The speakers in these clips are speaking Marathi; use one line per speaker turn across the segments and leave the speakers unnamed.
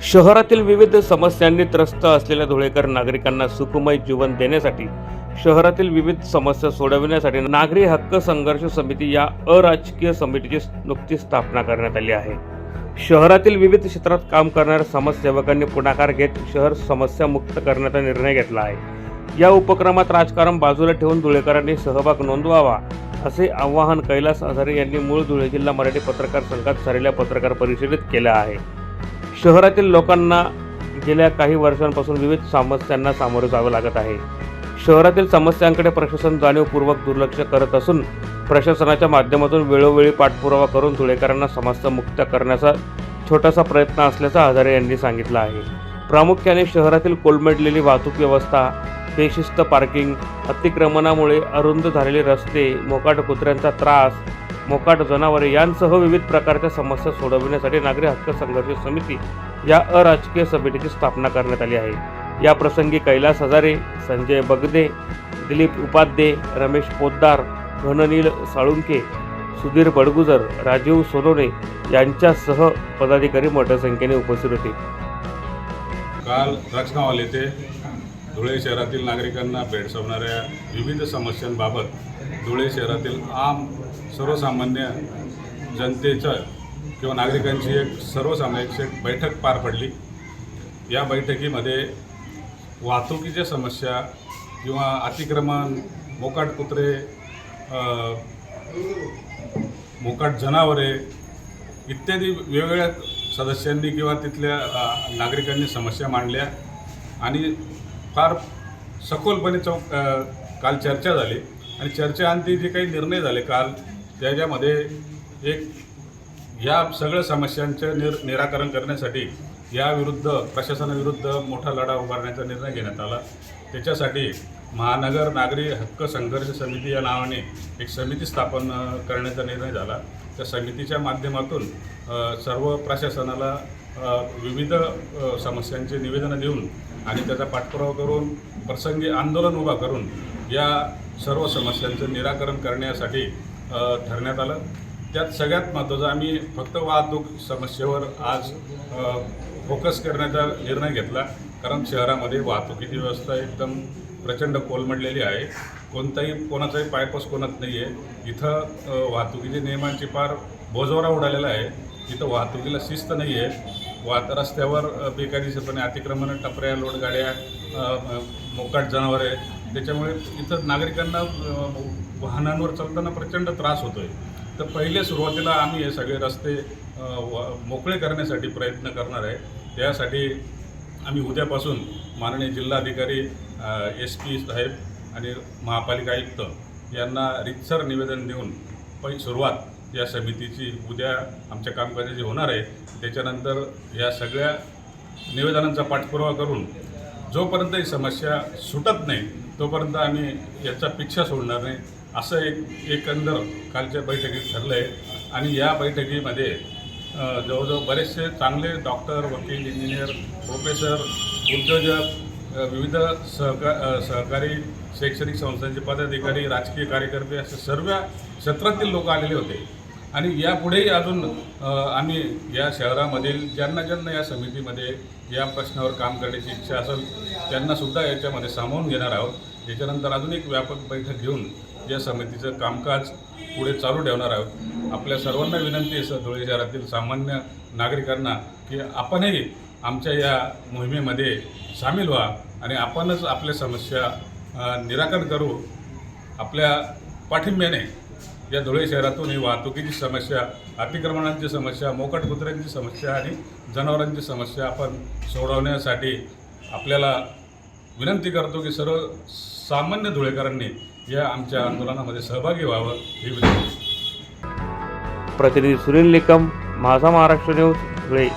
शहरातील विविध समस्यांनी त्रस्त असलेल्या धुळेकर नागरिकांना सुखमय जीवन देण्यासाठी शहरातील विविध समस्या सोडविण्यासाठी नागरी हक्क संघर्ष समिती या अराजकीय समितीची नुकतीच स्थापना करण्यात आली आहे. शहरातील विविध क्षेत्रात काम करणाऱ्या समाजसेवकांनी पुढाकार घेत शहर समस्या मुक्त करण्याचा निर्णय घेतला आहे. या उपक्रमात राजकारण बाजूला ठेवून धुळेकरांनी सहभाग नोंदवावा असे आवाहन कैलास आधारे यांनी मूळ धुळे जिल्हा मराठी पत्रकार संघात झालेल्या पत्रकार परिषदेत केलं आहे. शहरातील लोकांना गेल्या काही वर्षांपासून विविध समस्यांना सामोरे जावे लागत आहे. शहरातील समस्यांकडे प्रशासन जाणीवपूर्वक दुर्लक्ष करत असून प्रशासनाच्या माध्यमातून वेळोवेळी पाठपुरावा करून धुळेकरांना समस्या मुक्त करण्याचा छोटासा प्रयत्न असल्याचं हजारे यांनी सांगितलं आहे. प्रामुख्याने शहरातील कोलमडलेली वाहतूक व्यवस्था बेशिस्त पार्किंग अतिक्रमणामुळे अरुंद झालेले रस्ते मोकाट कुत्र्यांचा त्रास मोकाट जनावरे यांसह विविध प्रकारच्या समस्या सोडविण्यासाठी नागरी हक्क संघर्ष समिती या अराजकीय समितीची स्थापना करण्यात आली आहे. या प्रसंगी कैलास हजारे संजय बगदे दिलीप उपाध्ये रमेश पोद्दार घननील साळुंके सुधीर बडगुजर राजीव सोनोने यांच्यासह पदाधिकारी मोठ्या संख्येने उपस्थित होते.
काल राजगावाल येथे धुळे शहरातील नागरिकांना भेडसावणाऱ्या विविध समस्यांबाबत धुळे शहरातील आम सर्वसामान्य जनतेचं किंवा नागरिकांची एक सर्वसामान्यांची एक बैठक पार पडली. या बैठकीमध्ये वाहतुकीच्या समस्या किंवा अतिक्रमण मोकाट कुत्रे मोकाट जनावरे इत्यादी वेगवेगळ्या सदस्यांनी किंवा तिथल्या नागरिकांनी समस्या मांडल्या आणि फार सखोलपणे चौक काल चर्चा झाली. आणि चर्चेअंती जे काही निर्णय झाले काल त्याच्यामध्ये एक या सगळ्या समस्यांचं निर निराकरण करण्यासाठी याविरुद्ध प्रशासनाविरुद्ध मोठा लढा उभारण्याचा निर्णय घेण्यात आला. त्याच्यासाठी महानगर नागरी हक्क संघर्ष समिती या नावाने एक समिती स्थापन करण्याचा निर्णय झाला. त्या समितीच्या माध्यमातून सर्व प्रशासनाला विविध समस्यांचे निवेदनं देऊन आणि त्याचा पाठपुरावा करून प्रसंगी आंदोलन उभा करून या सर्व समस्यांचं निराकरण करण्यासाठी ठरण्यात आलं. त्यात सगळ्यात महत्त्वाचं आम्ही फक्त वाहतूक समस्येवर आज फोकस करण्याचा निर्णय घेतला. कारण शहरामध्ये वाहतुकीची व्यवस्था एकदम प्रचंड कोलमडलेली आहे. कोणताही कोणाचाही पायपस कोणत नाही आहे इथं वाहतुकीचे नियमांची फार बोजवरा उडालेला आहे. इथं वाहतुकीला शिस्त नाही आहे वाहत रस्त्यावर बेकायदेशीरपणे अतिक्रमण टपऱ्या लोडगाड्या मोकाट जनावर मोकाट जनावरे त्याच्यामुळे इथं नागरिकांना वाहनांवर चालताना प्रचंड त्रास होतो आहे तर पहिले सुरुवातीला आम्ही हे सगळे रस्ते व- मोकळे करण्यासाठी प्रयत्न करणार आहे. त्यासाठी आम्ही उद्यापासून माननीय जिल्हाधिकारी एस पी साहेब आणि महापालिका आयुक्त यांना रितसर निवेदन देऊन पै सुरुवात या समितीची उद्या आमच्या कामकाजाची होणार आहे. त्याच्यानंतर या सगळ्या निवेदनांचा पाठपुरावा करून जोपर्यंत ही समस्या सुटत नाही तोपर्यंत आम्ही याचा पिच्छा सोडणार नाही. असं एक एकंदर कालच्या बैठकीत ठरलं आहे आणि या बैठकीमध्ये जवळजवळ बरेचसे चांगले डॉक्टर वकील इंजिनियर प्रोफेसर उद्योजक विविध सहका सहकारी शैक्षणिक संस्थांचे पदाधिकारी राजकीय कार्यकर्ते असे सर्व क्षेत्रातील लोक आलेले होते. आणि यापुढेही अजून आम्ही या शहरामधील ज्यांना ज्यांना या समितीमध्ये या प्रश्नावर काम करण्याची इच्छा असेल त्यांनासुद्धा याच्यामध्ये सामावून घेणार आहोत. याच्यानंतर अजून एक व्यापक बैठक घेऊन या समितीचं कामकाज पुढे चालू ठेवणार आहोत आपल्या सर्वांना विनंती आहे सर धुळे शहरातील सामान्य नागरिकांना की आपणही आमच्या या मोहिमेमध्ये सामील व्हा आणि आपणच आपल्या समस्या निराकरण करू. आपल्या पाठिंब्याने या धुळे शहरातून ही वाहतुकीची समस्या अतिक्रमणांची समस्या मोकट कुत्र्यांची समस्या आणि जनावरांची समस्या आपण सोडवण्यासाठी आपल्याला विनंती करतो की सर्व सामान्य धुळेकरांनी या आमच्या आंदोलनामध्ये सहभागी व्हावं ही विनंती.
प्रतिनिधी सुनील निकम माझा महाराष्ट्र न्यूज धुळे.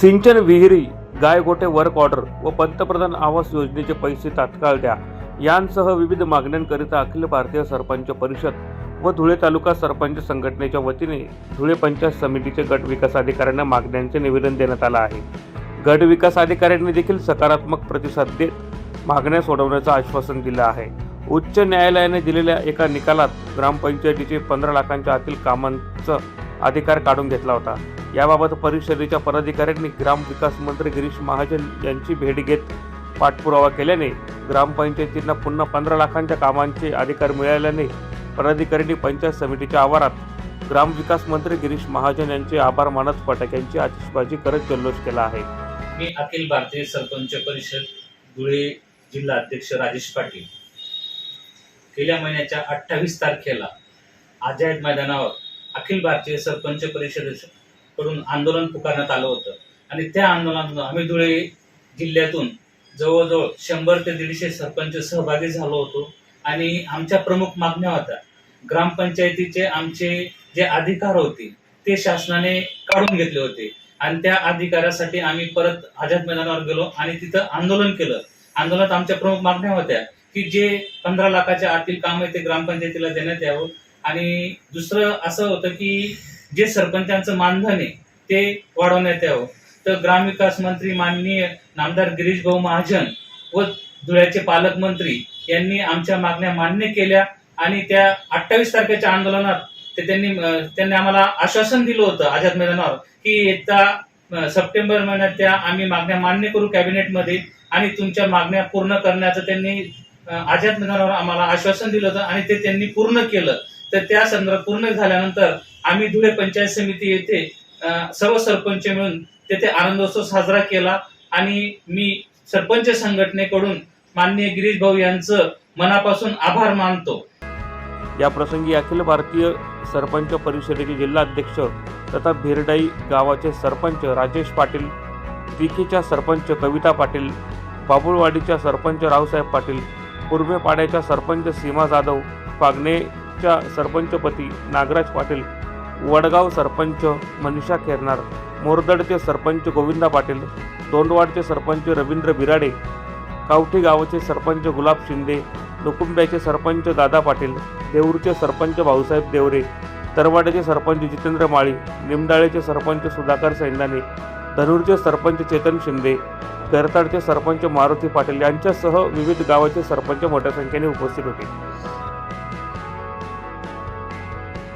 सिंचन विहिरी गायगोटे वर्क ऑर्डर व पंतप्रधान आवास योजनेचे पैसे तात्काळ द्या. यांसह विविध मागण्यांकरिता अखिल भारतीय सरपंच परिषद व धुळे तालुका सरपंच संघटनेच्या वतीने धुळे पंचायत समितीचे गट विकास अधिकाऱ्यांना मागण्यांचे निवेदन देण्यात आलं आहे. गट विकास अधिकाऱ्यांनी देखील सकारात्मक प्रतिसाद देत मागण्या सोडवण्याचं आश्वासन दिलं आहे. उच्च न्यायालयाने दिलेल्या एका निकालात ग्रामपंचायतीचे पंधरा लाखांच्या आतील कामांचं अधिकार काढून घेतला होता. याबाबत परिषदेच्या पदाधिकाऱ्यांनी ग्रामविकास मंत्री गिरीश महाजन यांची भेट घेत पाठपुरावा केल्याने ग्रामपंचायतींना पुन्हा पंधरा लाखांच्या कामांचे अधिकार मिळाल्याने पदाधिकाऱ्यांनी पंचायत समितीच्या आवारात ग्रामविकास मंत्री गिरीश महाजन यांचे आभार मानत फटाक्यांची आतिषबाजी करत जल्लोष केला आहे.
मी अखिल भारतीय सरपंच परिषद धुळे जिल्हा अध्यक्ष राजेश पाटील. गेल्या महिन्याच्या अठ्ठावीस तारखेला आझाद मैदानावर अखिल भारतीय सरपंच परिषदेकडून आंदोलन पुकारण्यात आलं होतं. आणि त्या आंदोलनातून आम्ही धुळे जिल्ह्यातून जवळजवळ शंभर ते दीडशे सरपंच सहभागी झालो होतो. आणि आमच्या प्रमुख मागण्या होत्या. ग्रामपंचायतीचे आमचे जे अधिकार होते ते शासनाने काढून घेतले होते. आणि त्या अधिकारासाठी आम्ही परत आझाद मैदानावर गेलो आणि तिथं आंदोलन केलं. आंदोलनात आमच्या प्रमुख मागण्या होत्या की जे पंधरा लाखाच्या आतील काम आहे ते ग्रामपंचायतीला देण्यात यावं. आणि दुसरं असं होतं की जे सरपंचांचं मानधन आहे ते वाढवण्यात यावं. तर ग्रामविकास मंत्री माननीय नामदार गिरीश भाऊ महाजन व धुळ्याचे पालकमंत्री यांनी आमच्या मागण्या मान्य केल्या आणि त्या अठ्ठावीस तारखेच्या आंदोलनात ते त्यांनी त्यांनी आम्हाला आश्वासन दिलं होतं आझाद मैदानावर की येत्या सप्टेंबर महिन्यात त्या आम्ही मागण्या मान्य करू कॅबिनेटमध्ये आणि तुमच्या मागण्या पूर्ण करण्याचं त्यांनी आझाद मैदानावर आम्हाला आश्वासन दिलं होतं आणि ते त्यांनी पूर्ण केलं. तर त्या संदर्भात पूर्ण झाल्यानंतर आम्ही धुळे पंचायत समिती येथे सर्व सरपंच मिळून तेथे आनंदोत्सव साजरा केला आणि मी सरपंच संघटनेकडून माननीय गिरीश भाऊ यांचं मनापासून आभार मानतो.
या प्रसंगी अखिल भारतीय सरपंच परिषदेचे जिल्हाध्यक्ष तथा भिरडाई गावाचे सरपंच राजेश पाटील तिकीच्या सरपंच कविता पाटील बाबुळवाडीच्या सरपंच रावसाहेब पाटील पूर्वेपाड्याच्या सरपंच सीमा जाधव फागणेच्या सरपंचपती नागराज पाटील वडगाव सरपंच मनीषा खेरनार मोरदडचे सरपंच गोविंदा पाटील दोंडवाडचे सरपंच रवींद्र बिराडे कावठी गावाचे सरपंच गुलाब शिंदे नुकुंब्याचे सरपंच दादा पाटील देऊरचे सरपंच भाऊसाहेब देवरे तरवाड्याचे सरपंच जितेंद्र माळी निमडाळेचे सरपंच सुधाकर सैंदाने धनुरचे सरपंच चेतन शिंदे करताडचे सरपंच मारुती पाटील यांच्यासह विविध गावाचे सरपंच मोठ्या संख्येने उपस्थित होते.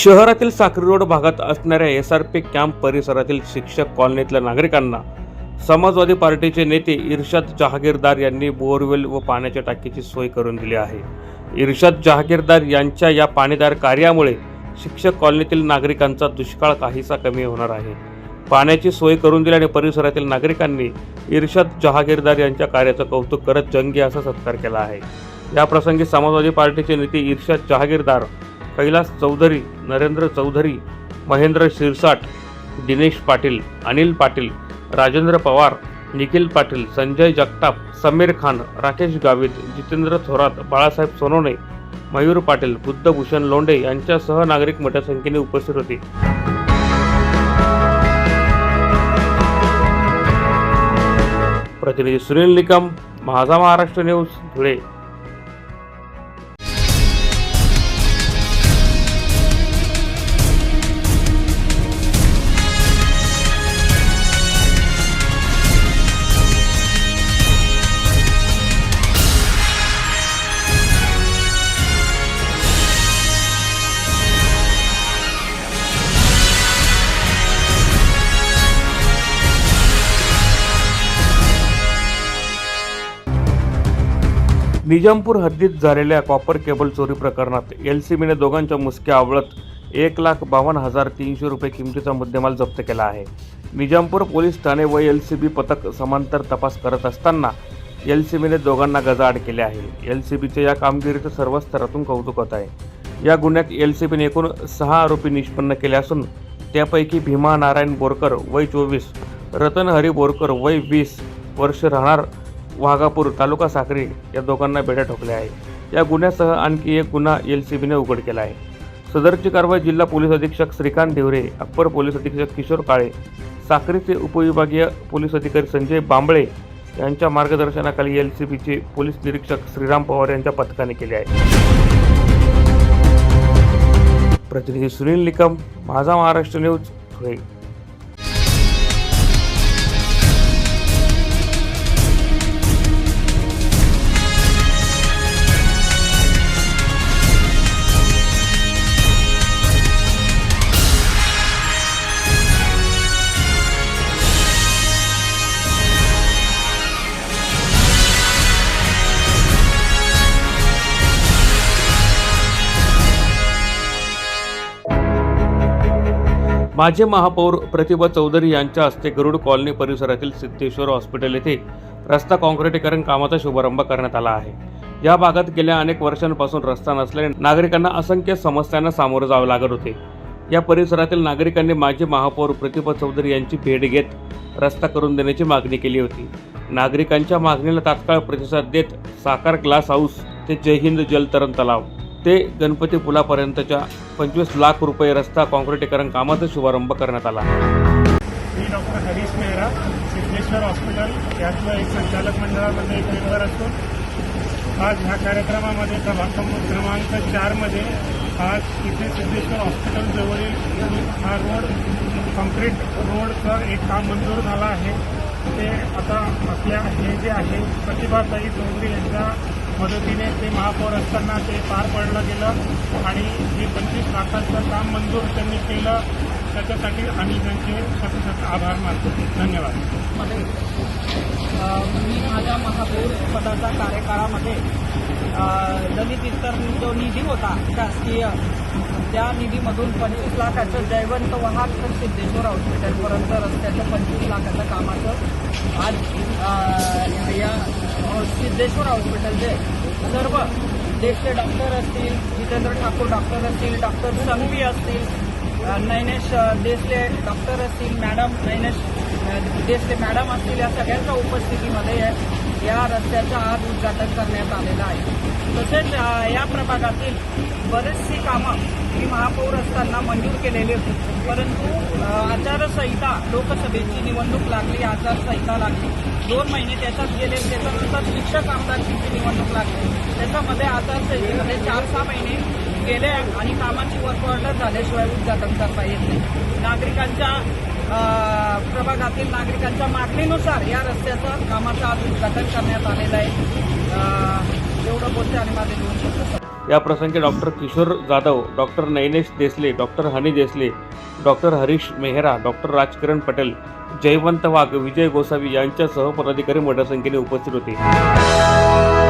शहरातील साखरी रोड भागात असणाऱ्या एस आर पी कॅम्प परिसरातील शिक्षक कॉलनीतल्या नागरिकांना समाजवादी पार्टीचे नेते इर्शाद जहागीरदार यांनी बोअरवेल व पाण्याच्या टाकीची सोय करून दिली आहे. इर्शाद जहागीरदार यांच्या या पाणीदार कार्यामुळे शिक्षक कॉलनीतील नागरिकांचा दुष्काळ काहीसा कमी होणार आहे. पाण्याची सोय करून दिल्याने परिसरातील नागरिकांनी इर्शाद जहागीरदार यांच्या कार्याचं कौतुक करत जंगी असा सत्कार केला आहे. याप्रसंगी समाजवादी पार्टीचे नेते इर्शाद जहागीरदार कैलास चौधरी नरेंद्र चौधरी महेंद्र शिरसाट दिनेश पाटील अनिल पाटील राजेंद्र पवार निखिल पाटील संजय जगताप समीर खान राकेश गावित जितेंद्र थोरात बाळासाहेब सोनवणे मयूर पाटील बुद्धभूषण लोंढे यांच्यासह नागरिक मोठ्या संख्येने उपस्थित होते. प्रतिनिधी सुनील निकम माझा महाराष्ट्र न्यूज धुळे. निजामपूर हद्दीत झालेल्या कॉपर केबल चोरी प्रकरणात एल सी बीने दोघांच्या मुसक्या आवळत एक लाख बावन्न हजार तीनशे रुपये किमतीचा मुद्देमाल जप्त केला आहे. निजामपूर पोलीस ठाणे व एल सी बी पथक समांतर तपास करत असताना एल सी बीने दोघांना गजाआड केले आहे. एल सी बीच्या या कामगिरीचं सर्व स्तरातून कौतुक होत आहे. या गुन्ह्यात एल सी बीने एकूण सहा आरोपी निष्पन्न केले असून त्यापैकी भीमा नारायण बोरकर वय चोवीस रतन हरी बोरकर वय वीस वर्ष राहणार वाघापूर तालुका साखरी या दोघांना बेड्या ठोकल्या आहे या गुन्ह्यासह आणखी एक गुन्हा एल सी बीने उघड केला आहे. सदरची कारवाई जिल्हा पोलीस अधीक्षक श्रीकांत देवरे अप्पर पोलीस अधीक्षक किशोर काळे साखरीचे उपविभागीय पोलीस अधिकारी संजय बांबळे यांच्या मार्गदर्शनाखाली एल सी बीचे पोलीस निरीक्षक श्रीराम पवार यांच्या पथकाने केले आहे. प्रतिनिधी सुनील निकम माझा महाराष्ट्र न्यूज धुळे माजी महापौर प्रतिभा चौधरी यांच्या हस्ते गरुड कॉलनी परिसरातील सिद्धेश्वर हॉस्पिटल येथे रस्ता काँक्रिटीकरण कामाचा शुभारंभ करण्यात आला आहे. या भागात गेल्या अनेक वर्षांपासून रस्ता नसल्याने नागरिकांना असंख्य समस्यांना सामोरं जावे लागत होते. या परिसरातील नागरिकांनी माजी महापौर प्रतिभा चौधरी यांची भेट घेत रस्ता करून देण्याची मागणी केली होती. नागरिकांच्या मागणीला तात्काळ प्रतिसाद देत साकार ग्लास हाऊस ते जय हिंद जलतरण तलाव. ते गणपती पुलापर्यंतच्या पंचवीस लाख रुपये रस्ता काँक्रिटीकरण कामाचा शुभारंभ करण्यात आला.
मी डॉक्टर हरीश मेहरा सिद्धेश्वर हॉस्पिटल यातलं एक संचालक मंडळामध्ये एक मेंबर असून आज ह्या कार्यक्रमामध्ये प्रभाग क्रमांक चारमध्ये आज इथे सिद्धेश्वर हॉस्पिटल जवळील हा रोड कॉन्क्रीट रोडचं एक काम मंजूर झालं आहे. ते आता आपल्या हे जे आहे प्रतिभाताई चौधरी यांच्या मदतीने ते महापौर असताना ते पार पडलं गेलं आणि जे पंचवीस लाखांचं काम मंजूर त्यांनी केलं. त्याच्यासाठी आम्ही त्यांचे शतशत आभार मानतो. धन्यवाद.
मध्ये मी माझ्या महापौर पदाच्या कार्यकाळामध्ये दलित इतर जो निधी होता शासकीय त्या निधीमधून पंचवीस लाखाचं जयवंत वाहक सिद्धेश्वर हॉस्पिटलपर्यंत रस्त्याचं पंचवीस लाखाचं कामाचं आज या सिद्धेश्वर हॉस्पिटलचे सर्व ज्येष्ठ डॉक्टर असतील जितेंद्र ठाकूर डॉक्टर असतील डॉक्टर संघवी असतील नैनेश देसले डॉक्टर असतील मॅडम नैनेश देसले मॅडम असतील या सगळ्यांच्या उपस्थितीमध्ये या रस्त्याचं आज उद्घाटन करण्यात आलेलं आहे. तसेच या प्रभागातील बरेचशी कामं ही महापौर असताना मंजूर केलेली होती. परंतु आचारसंहिता लोकसभेची निवडणूक लागली आचारसंहिता लागली. दोन महिने त्याच्यात गेले त्याच्यानंतर शिक्षक आमदारची निवडणूक लागली. त्याच्यामध्ये आचारसंहितेमध्ये चार सहा महिने गेले आणि कामाची वर्क ऑर्डर झाल्याशिवाय उद्घाटन करता येत नाही. नागरिकांच्या प्रभागातील नागरिकांच्या मागणीनुसार या रस्त्याचं कामाचं आज उद्घाटन करण्यात आलेलं आहे. एवढं बोलते आणि माझे दोन शब्द
या प्रसंगी doctor Kishor Jadhav doctor Nainesh Desale doctor Honey Desale doctor Harish Mehra doctor Rajkiran Patel Jaywant Wagh Vijay Gosavi यांच्यासह पदाधिकारी मोठ्या संख्येने उपस्थित होते.